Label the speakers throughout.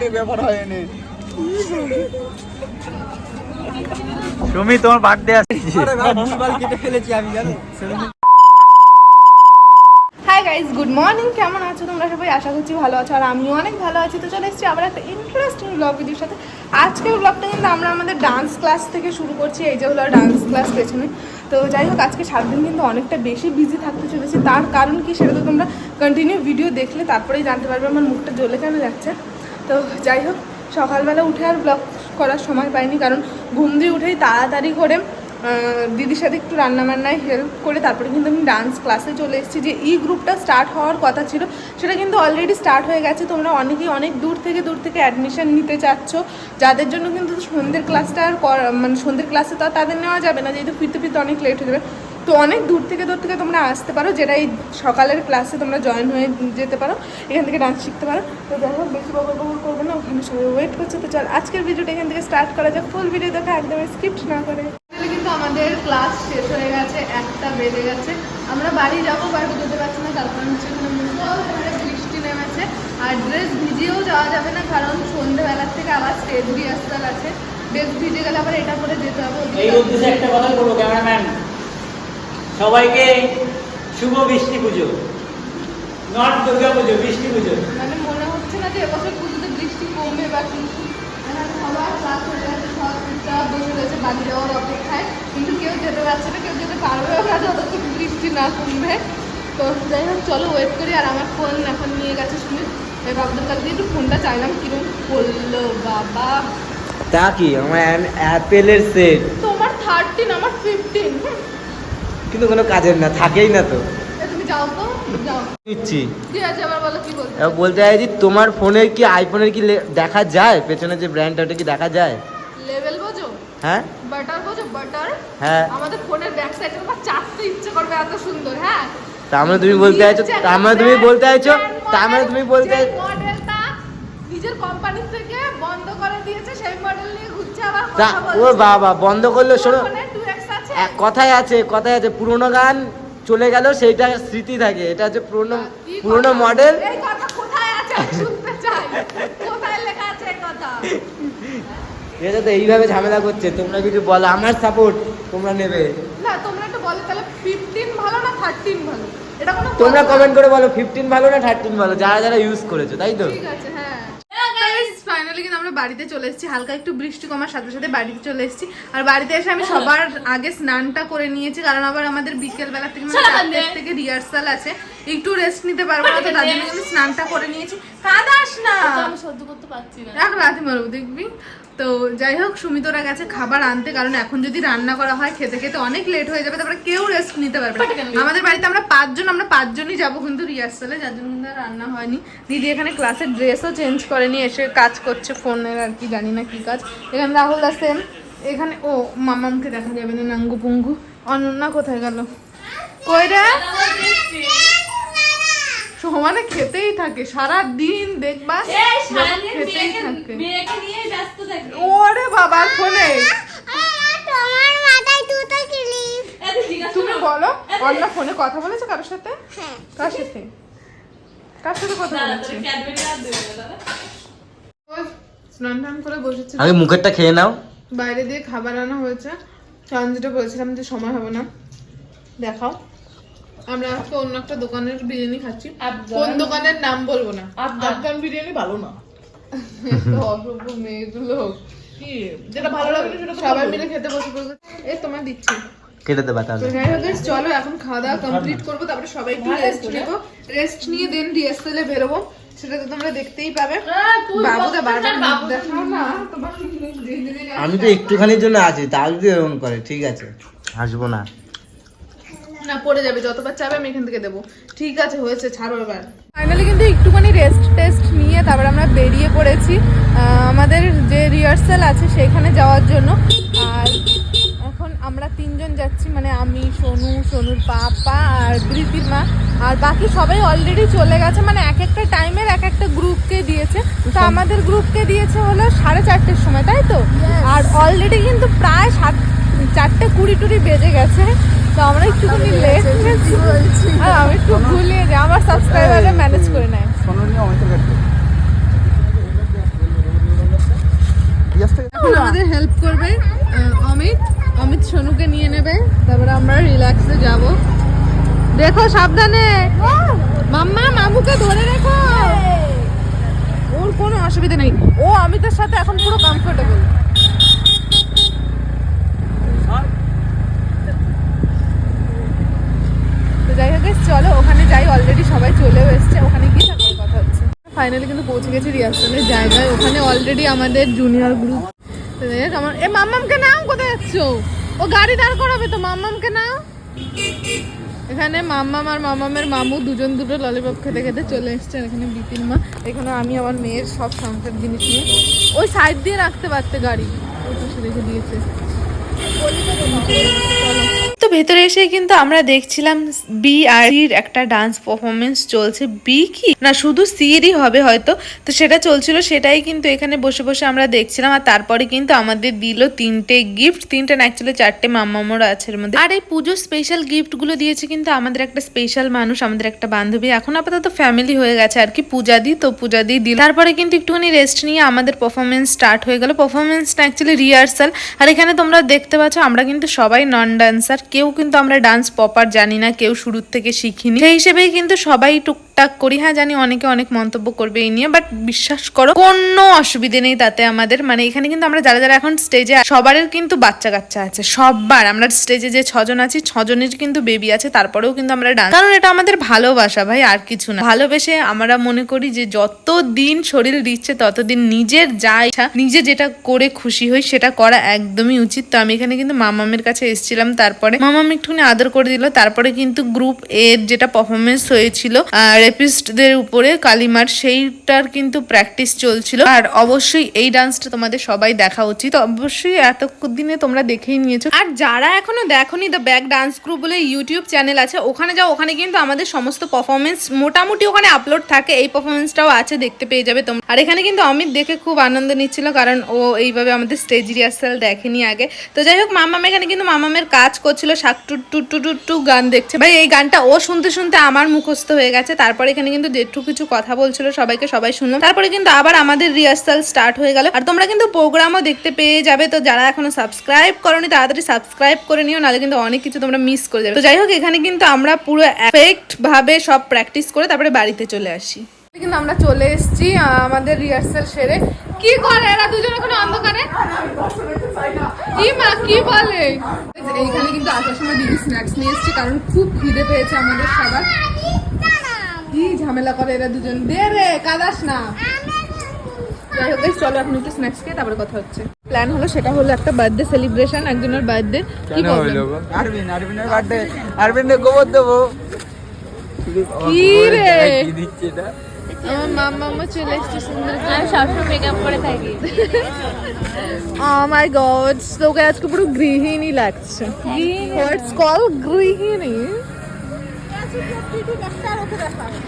Speaker 1: মোটামুটি ব্যাপার হয়নি।
Speaker 2: সুমি তোমার বার্থডে আছে
Speaker 1: আরে ভাই ভুলভাল কেটে ফেলেছি আমি জানো?
Speaker 3: হাই গাইজ গুড মর্নিং কেমন আছো তোমরা সবাই? আশা করছি ভালো আছো আর আমিও অনেক ভালো আছি। তো চলে এসেছি আবার একটা ইন্টারেস্টিং ব্লগ ভিডিওর সাথে। আজকের ব্লগটা কিন্তু আমরা আমাদের ডান্স ক্লাস থেকে শুরু করছি এই যে হলো ডান্স ক্লাস পেছনে। তো যাই হোক আজকে সাত দিন কিন্তু অনেকটা বেশি বিজি থাকতে চলেছি। তার কারণ কি সেটা তো তোমরা কন্টিনিউ ভিডিও দেখলে তারপরেই জানতে পারবে আমার মুখটা জ্বলে কেন যাচ্ছে। তো যাই হোক, সকালবেলা উঠে আর ব্লগ করার সময় পাইনি। কারণ ঘুম দিয়ে উঠেই তাড়াতাড়ি করে দিদির সাথে একটু রান্নাবান্নায় হেল্প করে তারপরে কিন্তু আমি ডান্স ক্লাসে চলে এসেছি। যে এই গ্রুপটা স্টার্ট হওয়ার কথা ছিল, সেটা কিন্তু অলরেডি স্টার্ট হয়ে গেছে। তোমরা অনেকেই অনেক দূর থেকে দূর থেকে অ্যাডমিশন নিতে চাচ্ছ। যাদের জন্য কিন্তু সন্ধ্যের ক্লাসটা আর মানে সন্ধ্যের ক্লাসে তো তাদের নেওয়া যাবে না, যেহেতু ফিরতে ফিরতে অনেক লেট হয়ে যাবে। তো অনেক দূর থেকে দূর থেকে তোমরা আসতে পারো যেটা এই সকালের ক্লাসে তোমরা জয়েন হয়ে যেতে পারো এখান থেকে ডান্স শিখতে পারো। তো যাই হোক বেশি বকর বকর করব না ওখানে সবাই ওয়েট করছে। তো চল আজকের ভিডিওটা এখান থেকে স্টার্ট করা যাক। ফুল ভিডিও দেখা একদম স্কিপ্ট না করে। কিন্তু আমাদের ক্লাস শেষ হয়ে গেছে একটা বেজে গেছে। আমরা বাড়ি যাব বাড়ি যেতে পারছি না তার কারণ হচ্ছে বৃষ্টি নেমেছে। আর ড্রেস ভিজিয়েও যাওয়া যাবে না কারণ সন্ধ্যেবেলার থেকে আবার স্টেজ রিহার্সাল আছে। ড্রেস ভিজে গেলে আবার এটা করে যেতে হবে ওদিকে
Speaker 2: এই উদ্দেশ্যে একটা কথা বলব ক্যামেরাম্যান সবাইকে শুভ বৃষ্টি পুজো। নট দুর্গা পুজো বৃষ্টি পুজো।
Speaker 3: মানে মনে হচ্ছে না যে এবছর পুজোতে বৃষ্টি কমবে বা কিছু এখানে সবার ক্লাস হয়ে গেছে সব বসে রয়েছে বাড়ি যাওয়ার অপেক্ষায়। কিন্তু কেউ যেতে পারছে না কেউ যেতে পারবেও না যতক্ষণ বৃষ্টি না কমবে। তো যাই হোক চলো ওয়েট করি আর আমার ফোন এখন নিয়ে গেছে সুমিত। এই বাবুদের কাছে দিয়ে একটু ফোনটা চাইলাম কিরম করল বাবা।
Speaker 1: তা কি আমার অ্যাপেলের সেট
Speaker 3: তোমার থার্টিন আমার ফিফটিন
Speaker 1: কিন্তু কোনো কাজের না থাকেই না তো। নিচ্ছি।
Speaker 3: বলতে
Speaker 1: চাইছি তোমার ফোনের কি আইফোনের কি দেখা যায়? পেছনে যে ব্র্যান্ডটা ওটা কি দেখা যায়?
Speaker 3: লেভেল বোঝো?
Speaker 1: হ্যাঁ?
Speaker 3: বাটার বোঝো? বাটার
Speaker 1: হ্যাঁ।
Speaker 3: আমাদের ফোনের ব্যাক সাইডে আমার চাপতে ইচ্ছে করবে এত সুন্দর হ্যাঁ?
Speaker 1: তার মানে তুমি বলতে চাইছো তার মানে তুমি বলতে চাইছো তার মানে তুমি বলতে চাইছো
Speaker 3: নিজের কোম্পানি থেকে বন্ধ করে দিয়েছে সেই মডেল নিয়ে ঘুরছে আবার
Speaker 1: তা
Speaker 3: কথা
Speaker 1: ও বাবা বন্ধ করল শোনো।
Speaker 3: ফোনে 2x আছে
Speaker 1: এক কথায় আছে কথায় আছে পুরোনো গান চলে গেল সেইটা স্মৃতি থাকে। এটা হচ্ছে পুরোনো পুরোনো মডেল
Speaker 3: আছে?
Speaker 1: এটা তো এইভাবে ঝামেলা করছে। তোমরা কিছু বলো আমার সাপোর্ট তোমরা নেবে।
Speaker 3: না তোমরা একটু বলো তাহলে 15 ভালো না 13 ভালো? এটা কোনো
Speaker 1: তোমরা কমেন্ট করে বলো ফিফটিন ভালো না থার্টিন ভালো? যারা যারা ইউজ করেছ তাই তো?
Speaker 3: ঠিক আছে হ্যাঁ ফাইনালি কিন্তু আমরা বাড়িতে চলে এসেছি। হালকা একটু বৃষ্টি কমার সাথে সাথে বাড়িতে চলে এসেছি। আর বাড়িতে এসে আমি সবার আগে স্নানটা করে নিয়েছি কারণ আবার আমাদের বিকেল বেলা থেকে মানে থেকে রিহার্সাল আছে। একটু রেস্ট নিতে পারব না তো তার জন্য কিন্তু স্নানটা করে নিয়েছি। কাদাস না।
Speaker 4: আমি সহ্য করতে পারছি না।
Speaker 3: রাখ রাতে মারবো দেখবি? তো যাই হোক সুমিতরা গেছে খাবার আনতে কারণ এখন যদি রান্না করা হয় খেতে খেতে অনেক লেট হয়ে যাবে তারপরে কেউ রেস্ট নিতে পারবে না। আমাদের বাড়িতে আমরা পাঁচজন আমরা পাঁচজনই যাব কিন্তু রিহার্সালে যার জন্য কিন্তু আর রান্না হয়নি। দিদি এখানে ক্লাসের ড্রেসও চেঞ্জ করেনি এসে কাজ করছে ফোনের আর কি জানি না কি কাজ। এখানে রাহুল আসেন এখানে ও মামামকে দেখা যাবে না নাঙ্গু পুঙ্গু। অনন্যা কোথায় গেল? কই রে? সমানে খেতেই থাকে সারা দিন দেখবা
Speaker 4: এই
Speaker 3: খেতেই থাকে।
Speaker 4: মেয়েকে নিয়ে ব্যস্ত থাকে।
Speaker 3: ওরে বাবার ফোনে তুমি বলো অন্য ফোনে কথা বলেছ কারোর সাথে? কার সাথে? কার সাথে কথা বলেছে? স্নান টান করে বসেছিল
Speaker 1: আগে মুখেরটা খেয়ে নাও।
Speaker 3: বাইরে দিয়ে খাবার আনা হয়েছে। কারণ যেটা বলেছিলাম যে সময় হবে না। দেখাও। আমরা আজকে অন্য একটা দোকানের বিরিয়ানি খাচ্ছি। কোন দোকানের নাম বলব না।
Speaker 4: আফগান।
Speaker 3: বিরিয়ানি ভালো না। অসভ্য মেয়েগুলো কি যেটা ভালো লাগে সেটা সবাই মিলে খেতে বসে পড়বে। এই তোমার দিচ্ছি।
Speaker 1: কেটে দেবা তাহলে।
Speaker 3: যাই হোক চলো এখন খাওয়া দাওয়া কমপ্লিট করব তারপরে সবাই একটু রেস্ট নেব রেস্ট নিয়ে দেন রিহার্সালে বেরোবো। সেটা তো তোমরা দেখতেই পাবে।
Speaker 4: হ্যাঁ,
Speaker 3: বাবুকে বারবার মুখ দেখাও না। তোমার
Speaker 1: আমি তো একটুখানির জন্য আছি তাও যদি এরকম করে ঠিক আছে। হাসবো না।
Speaker 3: না পড়ে যাবে যতবার চাবে আমি এখান থেকে দেবো। ঠিক আছে হয়েছে ছাড়ো এবার। ফাইনালি কিন্তু একটুখানি রেস্ট টেস্ট নিয়ে তারপর আমরা বেরিয়ে পড়েছি। আমাদের যে রিহার্সাল আছে সেখানে যাওয়ার জন্য। আর এখন আমরা তিনজন যাচ্ছি মানে আমি সোনু সোনুর পাপা আর প্রীতির মা। আর বাকি সবাই অলরেডি চলে গেছে মানে এক একটা টাইমের এক একটা গ্রুপকে দিয়েছে। তো আমাদের গ্রুপকে দিয়েছে হলো সাড়ে চারটের সময় তাই তো? আর অলরেডি কিন্তু প্রায় সাত চারটে কুড়ি টুড়ি বেজে গেছে। তো আমরা একটুখানি লেট আর আমি একটু ভুলিয়ে যাই আমার সাবস্ক্রাইবাররা ম্যানেজ করে নেয়। এখন আমাদের হেল্প করবে অমিত। অমিত সোনুকে নিয়ে নেবে। তারপরে আমরা রিল্যাক্সে যাব। দেখো সাবধানে। মাম্মা মামুকে ধরে রেখো। ওর কোনো অসুবিধা নেই। ও অমিতের সাথে এখন পুরো কমফোর্টেবল যাই হোক চলো, ওখানে যাই অলরেডি সবাই চলেও এসছে, ওখানে গিয়ে তারপর কথা হচ্ছে। ফাইনালি কিন্তু পৌঁছে গেছি রিহার্সালের জায়গায়, ওখানে অলরেডি আমাদের জুনিয়র গ্রুপ আমার এ, মাম্মামকে নাও, কোথায় যাচ্ছ? ও গাড়ি দাঁড় করাবে তো, মাম্মামকে নাও। এখানে মাম্মাম আর মামামের মামু দুজন দুটো ললিপপ খেতে খেতে চলে এসছেন এখানে বিপিন মা, এখানে আমি, আমার মেয়ের সব সংসার জিনিস নিয়ে। ওই সাইড দিয়ে রাখতে পারতে গাড়ি। রেখে দিয়েছে। তো ভেতরে এসে কিন্তু আমরা দেখছিলাম বি আর একটা ডান্স পারফরমেন্স চলছে। বি কি? না, শুধু সিরই হবে হয়তো। তো সেটা চলছিল, সেটাই কিন্তু এখানে বসে বসে আমরা দেখছিলাম। আর তারপরে কিন্তু আমাদের দিল তিনটে গিফট তিনটে না অ্যাকচুয়ালি চারটে মাম্মামোর আছে এর মধ্যে। আর এই পুজোর স্পেশাল গিফটগুলো দিয়েছে কিন্তু আমাদের একটা স্পেশাল মানুষ, আমাদের একটা বান্ধবী। এখন আপাতত ফ্যামিলি হয়ে গেছে আর কি। পূজা দি তো পূজা দি দিল। তারপরে কিন্তু একটুখানি রেস্ট নিয়ে আমাদের পারফরমেন্স স্টার্ট হয়ে গেল। পারফরমেন্সটা অ্যাকচুয়ালি রিহার্সাল আর এখানে তোমরা দেখতে পাচ্ছ, আমরা কিন্তু সবাই নন ডান্সার কেউ কিন্তু আমরা ডান্স প্রপার জানি না, কেউ শুরুর থেকে শিখিনি। সেই হিসেবেই কিন্তু সবাই টুকটাক করি হ্যাঁ জানি অনেকে অনেক মন্তব্য করবে এই নিয়ে বাট বিশ্বাস করো, কোনো অসুবিধে নেই তাতে আমাদের। মানে এখানে কিন্তু আমরা যারা যারা এখন স্টেজে সবারই কিন্তু বাচ্চা কাচ্চা আছে সবার আমরা স্টেজে যে ছজন আছি, ছজনের কিন্তু বেবি আছে, তারপরেও কিন্তু আমরা ডান্স কারণ এটা আমাদের ভালোবাসা ভাই, আর কিছু না। ভালোবেসে আমরা মনে করি যে যত দিন শরীর দিচ্ছে, ততদিন নিজের যা ইচ্ছা, নিজে যেটা করে খুশি হই, সেটা করা একদমই উচিত। তো আমি এখানে কিন্তু মামামের কাছে এসেছিলাম, তারপরে মামাম একটুখানি আদর করে দিল, তারপরে কিন্তু গ্রুপ এর যেটা পারফরমেন্স হয়েছিল রেপিস্টদের উপরে কালিমার সেইটার কিন্তু প্র্যাকটিস চলছিল। আর অবশ্যই এই ডান্সটা তোমাদের সবাই দেখা উচিত। অবশ্যই এতদিনে তোমরা দেখেই নিয়েছো। আর যারা এখনও দেখোনি দ্য ব্যাক ডান্স গ্রুপ বলে ইউটিউব চ্যানেল আছে, ওখানে যাও, ওখানে কিন্তু আমাদের সমস্ত পারফরমেন্স মোটামুটি ওখানে আপলোড থাকে। এই পারফরমেন্সটাও আছে, দেখতে পেয়ে যাবে তোমরা। আর এখানে কিন্তু অমিত দেখে খুব আনন্দ নিচ্ছিল, কারণ ও এইভাবে আমাদের স্টেজ রিহার্সাল দেখেনি আগে। তো যাই হোক, মামাম এখানে কিন্তু মামামের কাজ করছিল, শাক টু টু টু টু টু গান দেখছে। ভাই, এই গানটা ও শুনতে শুনতে আমার মুখস্থ হয়ে গেছে, তারপরে এখানে কিন্তু যেটু কিছু কথা বলছিল, সবাইকে সবাই শুনলাম তারপরে কিন্তু আবার আমাদের রিহার্সাল স্টার্ট হয়ে গেল। আর তোমরা কিন্তু প্রোগ্রামও দেখতে পেয়ে যাবে, তো যারা এখনও সাবস্ক্রাইব করনি, তাড়াতাড়ি সাবস্ক্রাইব করে নিও, নাহলে কিন্তু অনেক কিছু তোমরা মিস করে যাবে। তো যাই হোক, এখানে কিন্তু আমরা পুরো এফেক্ট ভাবে সব প্র্যাকটিস করে তারপরে বাড়িতে চলে আসি। কিন্তু আমরা চলে এসেছি আমাদের রিহার্সাল সেরে। কি করে এরা দুজন এখন অন্ধকারে? কি মা, কি বলে? এইখানে কিন্তু আসার সময় দিদি স্ন্যাক্স নিয়ে এসেছি, কারণ খুব খিদে পেয়েছে আমাদের সবার। কি ঝামেলা করে এরা দুজন? দে রে কাদাস না। যাই হোক চলো এখন একটু স্ন্যাক্স খেয়ে তারপরে কথা হচ্ছে। প্ল্যান হলো সেটা হলো একটা বার্থডে সেলিব্রেশন একজনের বার্থডে কি প্রবলেম
Speaker 1: আরবিন আরবিনের বার্থডে আরবিনের গোবর দেবো।
Speaker 3: কি রে?
Speaker 1: কি দিচ্ছে এটা।
Speaker 3: আমার মামা মামা চলে এসেছে সুন্দর করে।
Speaker 4: আমি সবসময় মেকআপ করে থাকি।
Speaker 3: Oh god, তোকে আজকে পুরো গৃহিণী লাগছে। হোয়াটস কল গৃহিণী।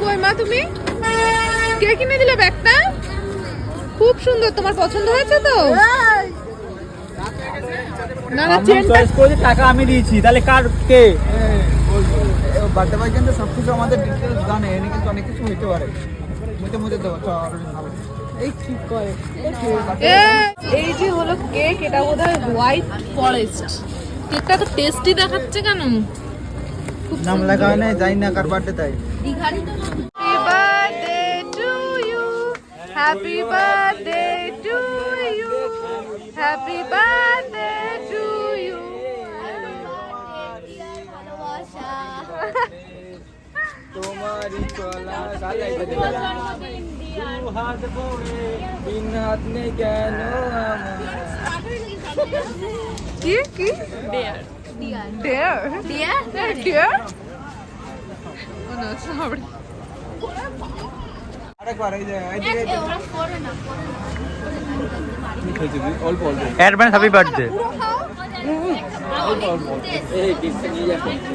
Speaker 3: কই মা তুমি? কে কিনে দিলে ব্যাগটা? খুব সুন্দর তোমার পছন্দ হয়েছে তো? না না চেনটা
Speaker 2: করেছে টাকা আমি দিয়েছি তাহলে কার কে?
Speaker 1: বার্থডে বয় কিন্তু সব কিছু আমাদের ডিটেলস জানে এনে কিন্তু অনেক কিছু হইতে পারে। মুতে মুতে দেবো চ
Speaker 3: এই ঠিক করে। এই যে হলো কেক এটা বোধহয় হোয়াইট ফরেস্ট কেকটা তো টেস্টি দেখাচ্ছে কেন?
Speaker 1: নাম লেখা হয় না যাই না কার বার্থডে তাই
Speaker 3: Happy birthday to you. Happy birthday to you. Happy birthday to you.
Speaker 1: তোমারই চলা সাজাই দিতে তিন হাত নেই কেন আমার
Speaker 3: কি কি
Speaker 4: Dare.
Speaker 3: Dare?
Speaker 4: Dear?
Speaker 3: Dare? Oh no, sorry.
Speaker 2: Advance happy birthday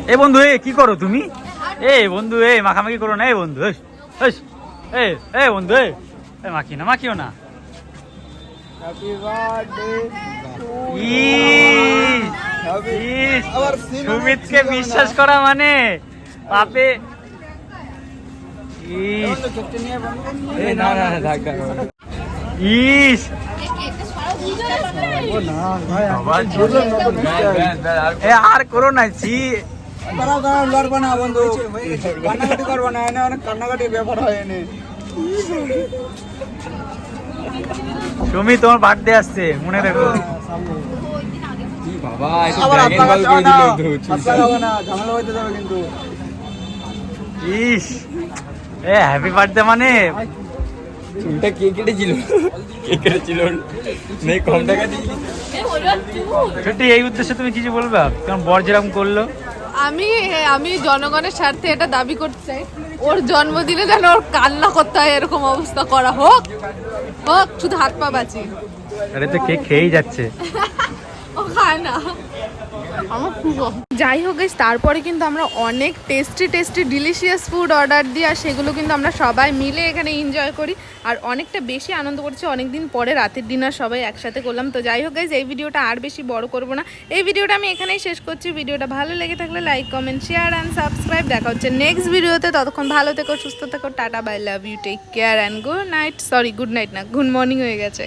Speaker 2: এ বন্ধু এ কি করো তুমি এ বন্ধু এ মাখামাখি করো না এ বন্ধু এ এ বন্ধু এ এ মাখি না মাখিও না
Speaker 1: হ্যাপি বার্থডে
Speaker 2: ইস,
Speaker 1: Happy-
Speaker 2: ইস,
Speaker 1: আবার সিনেমা
Speaker 2: সুমিতকে। বিশ্বাস করা মানে? বাপে। ইস। আর করো না ছি।
Speaker 1: দাঁড়াও দাঁড়াও লড়বো না বন্ধু। কান্নাকাটি করব না এনে অনেক কান্নাকাটির ব্যাপার হয় এনে।
Speaker 2: সুমি তোমার বার্থডে আসছে মনে রেখো।
Speaker 1: আবার হাত লাগাচ্ছ না। হাত লাগাবো না ঝামেলা হইতে যাবে কিন্তু।
Speaker 2: ইস। এ হ্যাপি বার্থডে মানে?
Speaker 5: চুলটা কে কেটেছিল? কে কেটেছিল? নেই কম টাকা দিয়ে
Speaker 2: সত্যি এই উদ্দেশ্যে তুমি কিছু বলবে? কারণ বর যেরকম করল?
Speaker 3: আমি আমি জনগণের স্বার্থে এটা দাবি করতে চাই। ওর জন্মদিনে যেন ওর কান্না করতে হয় এরকম অবস্থা করা হোক। হোক শুধু হাত পা বাঁচি
Speaker 2: আরে তো কে খেয়েই যাচ্ছে।
Speaker 3: না। যাই হোক তারপরে কিন্তু আমরা অনেক tasty tasty delicious food order দিই আর সেগুলো কিন্তু আমরা সবাই মিলে এখানে এনজয় করি। আর অনেকটা বেশি আনন্দ করছি অনেকদিন পরে রাতের ডিনার সবাই একসাথে করলাম। তো যাই হোক গাইজ এই ভিডিওটা আর বেশি বড় করব না। এই ভিডিওটা আমি এখানেই শেষ করছি। ভিডিওটা ভালো লেগে থাকলে like comment share and subscribe দেখা হচ্ছে নেক্সট ভিডিওতে ততক্ষণ ভালো থেকো, সুস্থ থেকো। Tata bye love you take care and good night sorry good night না গুড মর্নিং হয়ে গেছে।